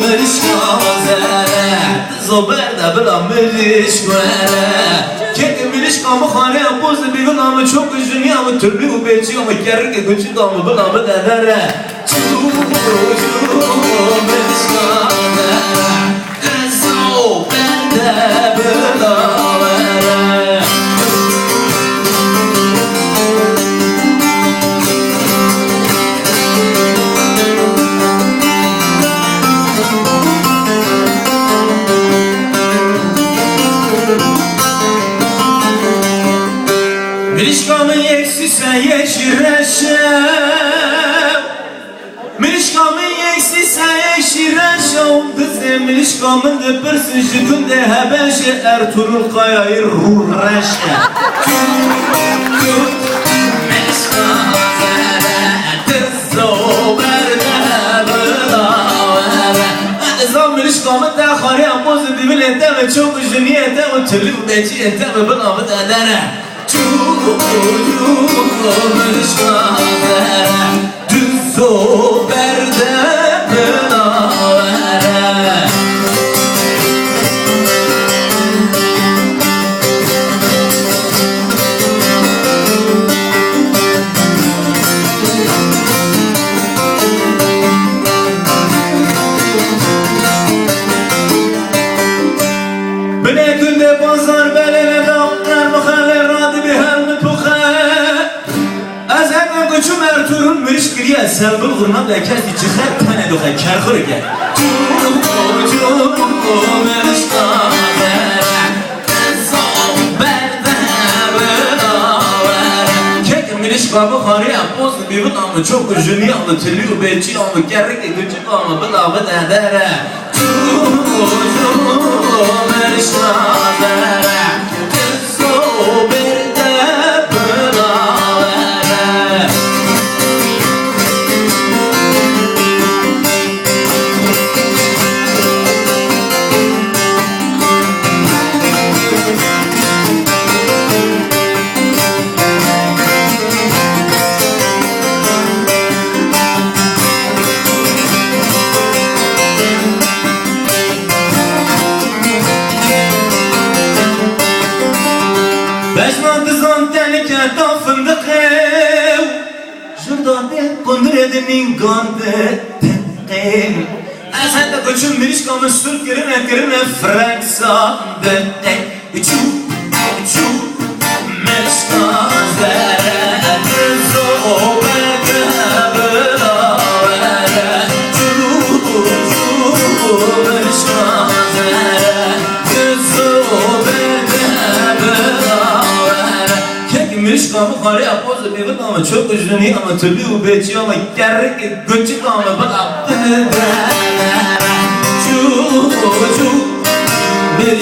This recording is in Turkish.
مرش نازره زبر دبلا مرش وره Biliş kamı hane yapboz da bir günahımı çok üzün ya mı Türlü bu beçi ama gerrike küçük kamı bılamı derere. Çıkı Milişkamı yeksise yeşireşem Milişkamı yeksise yeşireşem Kızı milişkamın da pırsın jikun de hebeşe Ertuğrul Kaya'yı ruhreşe Milişkamı da khariya bozu dibile deme çok üzünüye deme Tülü beciye deme bana mı dedere Düz mürüş giriye Selbül gırnam da kesti çıkar tane duhe kerhır gel Miniş kabı khari apos bir bu namı çok üzünü yanlı tülü beci yanlı gerek gücü namı bu namı dedere Miniş Beşman dizan tenike da fındık ev Şuradan de kundur edinin gandı tenqim Esen de küçüm miniş kamış sür girine girine frank sandı Üçü, üçü, miniş kazere Düzü o bebe bılavere Kekmiş kamı kare yapmazdı bir ama çok üzünü ama türlü bu beci ama gerek gücü ama bana Çu, çu, bir